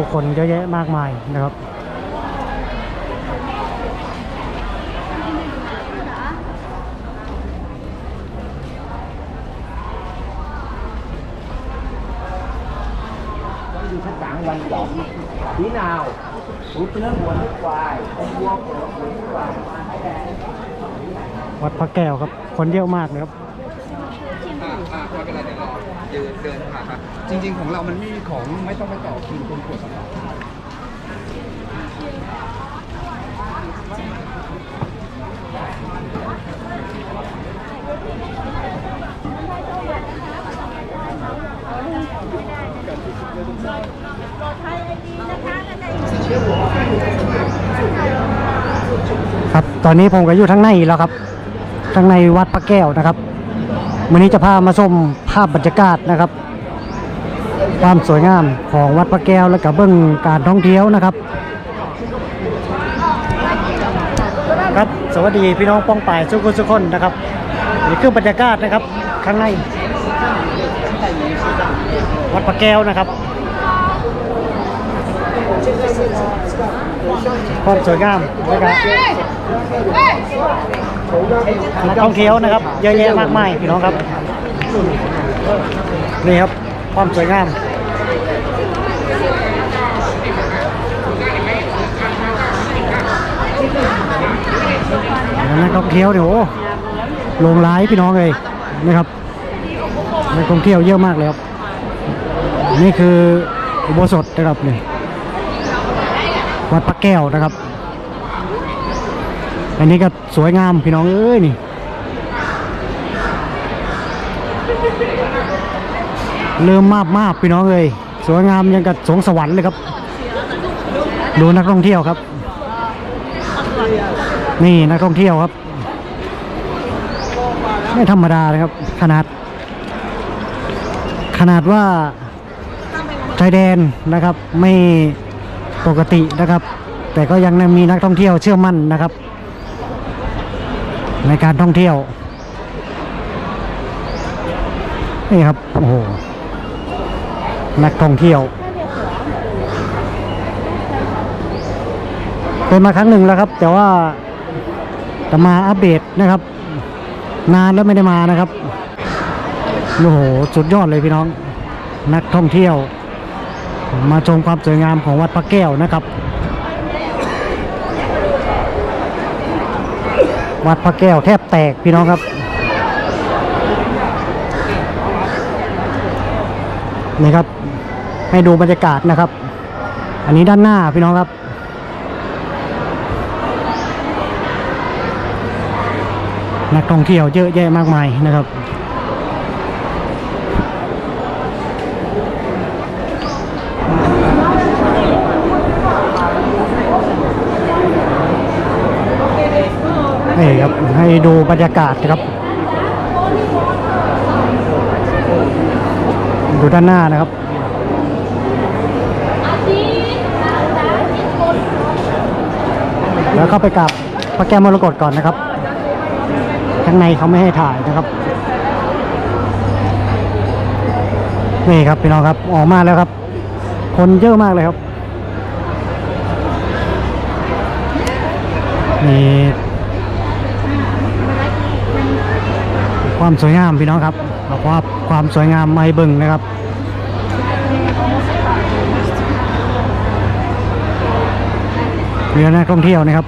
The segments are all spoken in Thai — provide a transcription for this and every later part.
ผู้คนเยอะแยะมากมายนะครับ ดูชั้นสามวันสองสีนาวหูเนื้อหัวเนื้อควายวัวหัวหัวเนื้อควายวัดพระแก้วครับ คนเยอะมากเลยครับ จริง ๆ ของเรามันไม่มีของไม่ต้องไปต่อคิวตรงขวดสำหรับครับ ตอนนี้ผมก็อยู่ทั้งในแล้วครับทั้งในวัดพระแก้วนะครับ วันนี้จะพามาชมภาพบรรยากาศนะครับ ความสวยงามของวัดพระแก้วและกับเบื้องการท่องเที่ยวนะครับ ครับสวัสดีพี่น้องป้องป่ายทุกคนทุกคนนะครับนี่คือบรรยากาศนะครับข้างใน วัดพระแก้วนะครับความสวยงามนะครับนักท่องเที่ยวนะครับ เยอะแยะมากมายพี่น้องครับ นี่ครับ ความสวยงาม นักท่องเที่ยวเนี่ยโอ้ลงหลายพี่น้องเลยนะครับนักท่องเที่ยวเยอะมากเลยครับ นี่คืออุโบสถนะครับนี่วัดพระแก้วนะครับ อันนี้ก็สวยงามพี่น้องเอ้ยนี่เริ่มมาบมาบพี่น้องเอ้ยสวยงามยังกับสวงสวรรค์เลยครับ ดูนักท่องเที่ยวครับ นี่นักท่องเที่ยวครับ ไม่ธรรมดาเลยครับ ขนาด ขนาดว่าชายแดนนะครับ ไม่ปกตินะครับ แต่ก็ยังมีนักท่องเที่ยวเชื่อมั่นนะครับ ในการท่องเที่ยว นี่ครับโอ้โหนักท่องเที่ยวเคยมาครั้งหนึ่งแล้วครับ แต่ว่า จะมาอัปเดตนะครับ นานแล้วไม่ได้มานะครับโอ้โหสุดยอดเลยพี่น้อง นักท่องเที่ยว มาชมความสวยงามของวัดพระแก้วนะครับ วัดพระแก้วแทบแตกพี่น้องครับนี่ครับให้ดูบรรยากาศนะครับ อันนี้ด้านหน้าพี่น้องครับ นักท่องเที่ยวเยอะแยะมากมายนะครับ นี่ครับให้ดูบรรยากาศนะครับดูด้านหน้านะครับแล้วเข้าไปกราบพระแก้วมรกตก่อนนะครับ ข้างในเขาไม่ให้ถ่ายนะครับนี่ครับพี่น้องครับออกมาแล้วครับ คนเยอะมากเลยครับนี่ความสวยงามพี่น้องครับเอาความความสวยงามมาให้เบิ่งนะครับเรือนักท่องเที่ยวนะครับ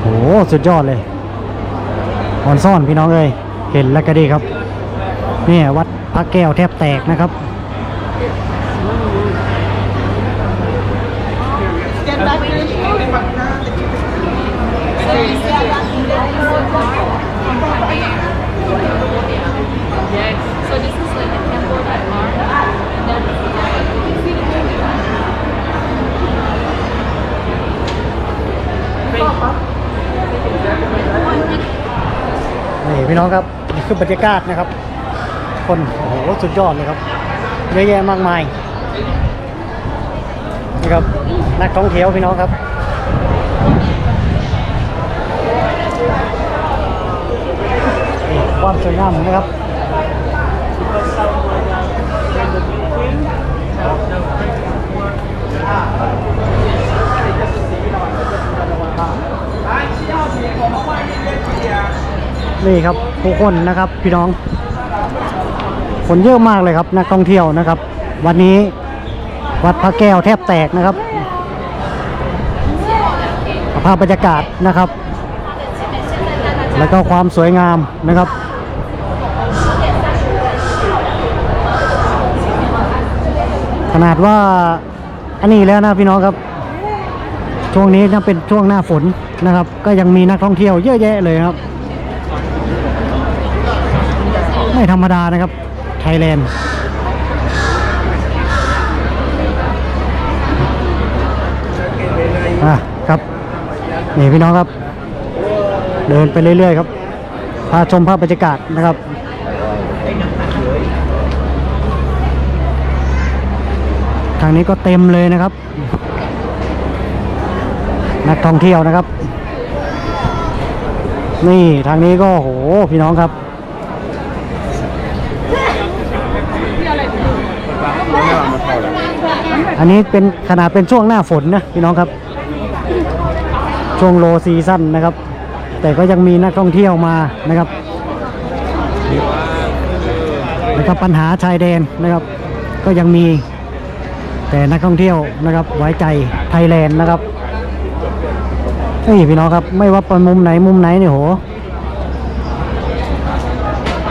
โอ้โหสุดยอดเลย ออนซ่อนพี่น้องเอ้ยเห็นแล้วก็ดีครับนี่วัดพระแก้วแทบแตกนะครับือบรรยากาศนะครับ คนโอ้โหสุดยอดเลยครับเยอะแยะมากมายนะครับนักท่องเที่ยวพี่น้องครับความสวยงามนะครับนี่ครับ ผู้คนนะครับ พี่น้อง คนเยอะมากเลยครับนักท่องเที่ยวนะครับ วันนี้วัดพระแก้วแทบแตกนะครับภาพบรรยากาศนะครับ แล้วก็ความสวยงามนะครับขนาดว่าอันนี้แล้วนะพี่น้องครับ ช่วงนี้นะเป็นช่วงหน้าฝนนะครับ ก็ยังมีนักท่องเที่ยวเยอะแยะเลยครับ ไม่ธรรมดานะครับ ไทยแลนด์อะครับ นี่พี่น้องครับ เดินไปเรื่อยๆครับ พาชมภาพบรรยากาศนะครับทางนี้ก็เต็มเลยนะครับ นักท่องเที่ยวนะครับ นี่ทางนี้ก็โหพี่น้องครับ อันนี้เป็นขนาดเป็นช่วงหน้าฝนนะพี่น้องครับ ช่วงโลซีซั่นนะครับ แต่ก็ยังมีนักท่องเที่ยวมานะครับแล้วก็ปัญหาชายแดนนะครับ ก็ยังมีแต่นักท่องเที่ยวนะครับ ไว้ใจไทยแลนด์นะครับนี่พี่น้องครับ ไม่ว่าเป็นมุมไหนมุมไหนเนี่ยโห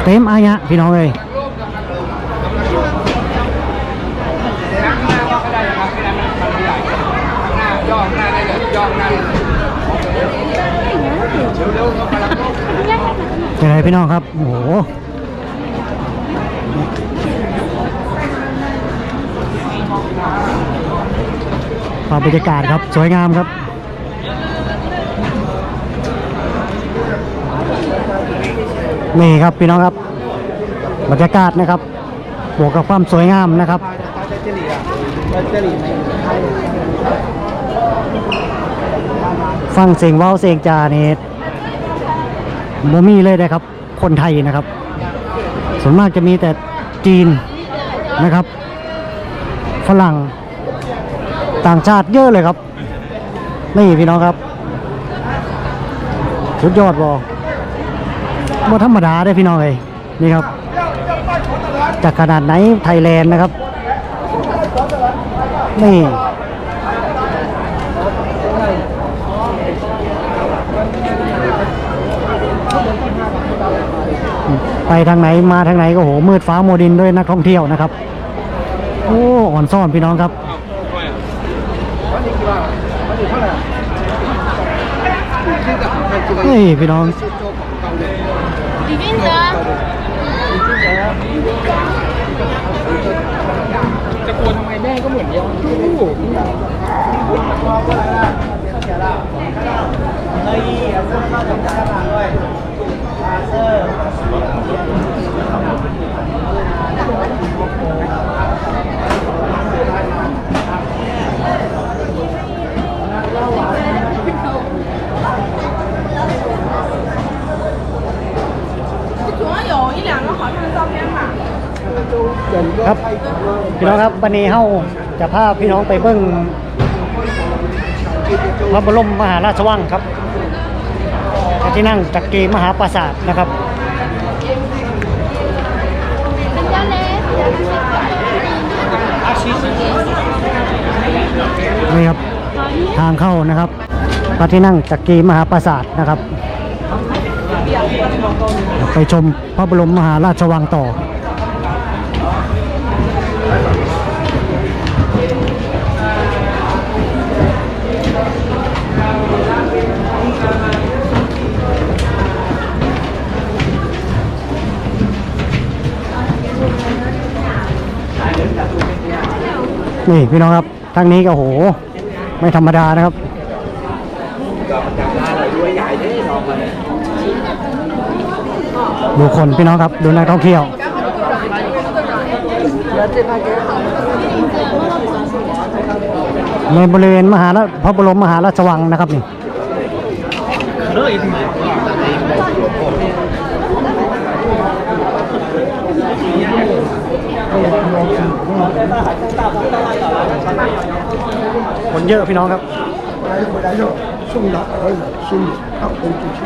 เต็มอายะพี่น้องเลย นั่งหน้าก็ได้นะครับไม่ได้มันมันใหญ่ข้างหน้าย่อข้างหน้าได้เลยย่อข้างหน้าได้เลยเร็วๆเขากำลัง เป็นไงพี่น้องครับ โอ้โหภาพบรรยากาศครับ สวยงามครับนี่ครับพี่น้องครับ บรรยากาศนะครับบวกกับความสวยงามนะครับ ฟังเสียงว้าวเสียงจานี่ ยโมมีเลยนะครับ คนไทยนะครับ ส่วนมากจะมีแต่จีนนะครับ ฝรั่งต่างชาติเยอะเลยครับ นี่พี่น้องครับ สุดยอดบอบ่ธรรมดาได้พี่น้องเลยนี่ครับ จากขนาดไหนไทยแลนด์นะครับ นี่ ไปทางไหนมาทางไหนก็โหมืดฟ้าโมดินด้วยนักท่องเที่ยวนะครับ โอ้อ่อนซ่อนพี่น้องครับนี่พี่น้องจะกลัวทำไมแม่ก็เหมือนเดียวกัน ครับพี่น้องครับวันนี้เฮาจะพาพี่น้องไปเบิ้งพระบรมมหาราชวังครับ ที่นั่งจักรีมหาปราสาทนะครับนี่ครับทางเข้านะครับพระที่นั่งจักรีมหาปราสาทนะครับ ไปชมพระบรมมหาราชวังต่อ นี่พี่น้องครับทางนี้ก็โห ไม่ธรรมดานะครับดูคนพี่น้องครับดูนักท่องเที่ยวในบริเวณมหาราพระบรมมหาราชวังนะครับนี่ คนเยอะพี่น้องครับ 来回来就送达而已，心里他回去去。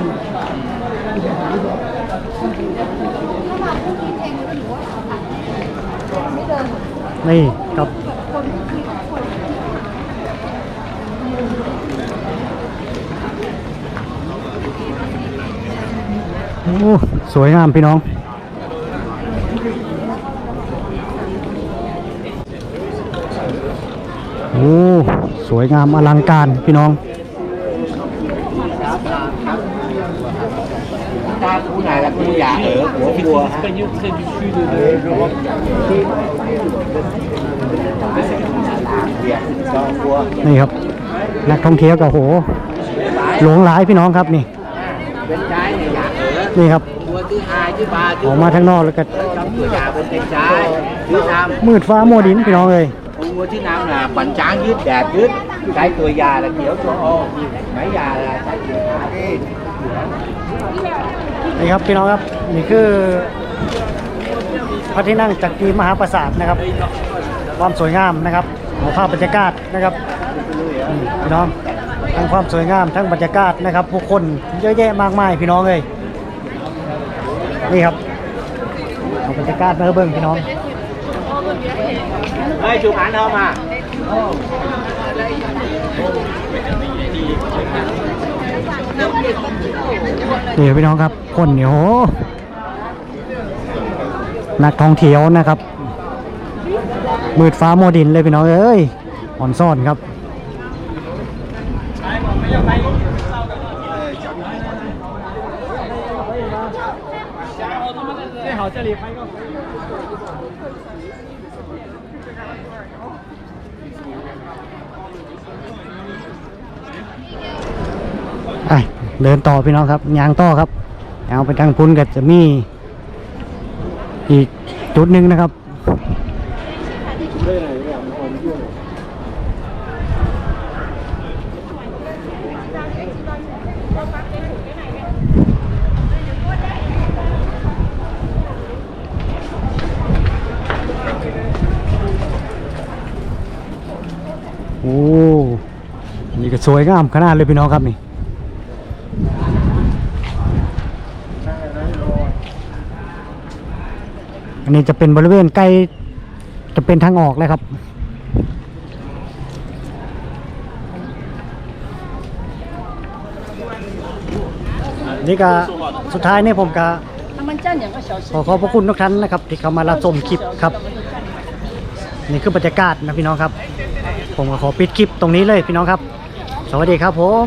นี่ครับโอ้สวยงามพี่น้อง โอ้สวยงามอลังการพี่น้องตาคุไหนล่ะคูหยาเออหัวบัวนี่ครับ นักท่องเที่ยวกับโหหลงหลายพี่น้องครับนี่นี่ครับออกมาทั้งนอกแล้วก็มืดฟ้าโมดินพี่น้องเลย Ông vua thứ năm là bánh tráng dứt đẹp dứt cái tuổi già là kiểu cho ô mấy già là cái kiểu นี่ครับพี่น้องครับนี่คือพระที่นั่งจักรีมหาปราสาทนะครับ ความสวยงามนะครับของภาพบรรยากาศนะครับพี่น้องทั้งความสวยงามทั้งบรรยากาศนะครับ ผู้คนเยอะแยะมากมายพี่น้องเลยนี่ครับเอาบรรยากาศมาเบิ่งพี่น้อง Ê, chụp ảnh không à นี่พี่น้องครับ คนเนี่ยโหนักท่องเที่ยวนะครับ มืดฟ้าโมดินเลยพี่น้องเอ้ยอ่อนซ่อนครับ ไปเดินต่อพี่น้องครับยางต่อครับเอาไปทางพุ้นก็จะมีอีกจุดหนึ่งนะครับ โอ้ นี่ก็ สวยงามขนาดเลยพี่น้องครับนี่อันนี้จะเป็นบริเวณใกล้จะเป็นทางออกเลยครับ นี่ก็สุดท้ายนี่ผมก็ขอขอบพระคุณทุกท่านนะครับ ที่เข้ามารับชมคลิปครับ นี่คือบรรยากาศนะพี่น้องครับ ผมก็ขอปิดคลิปตรงนี้เลยพี่น้องครับ สวัสดีครับผม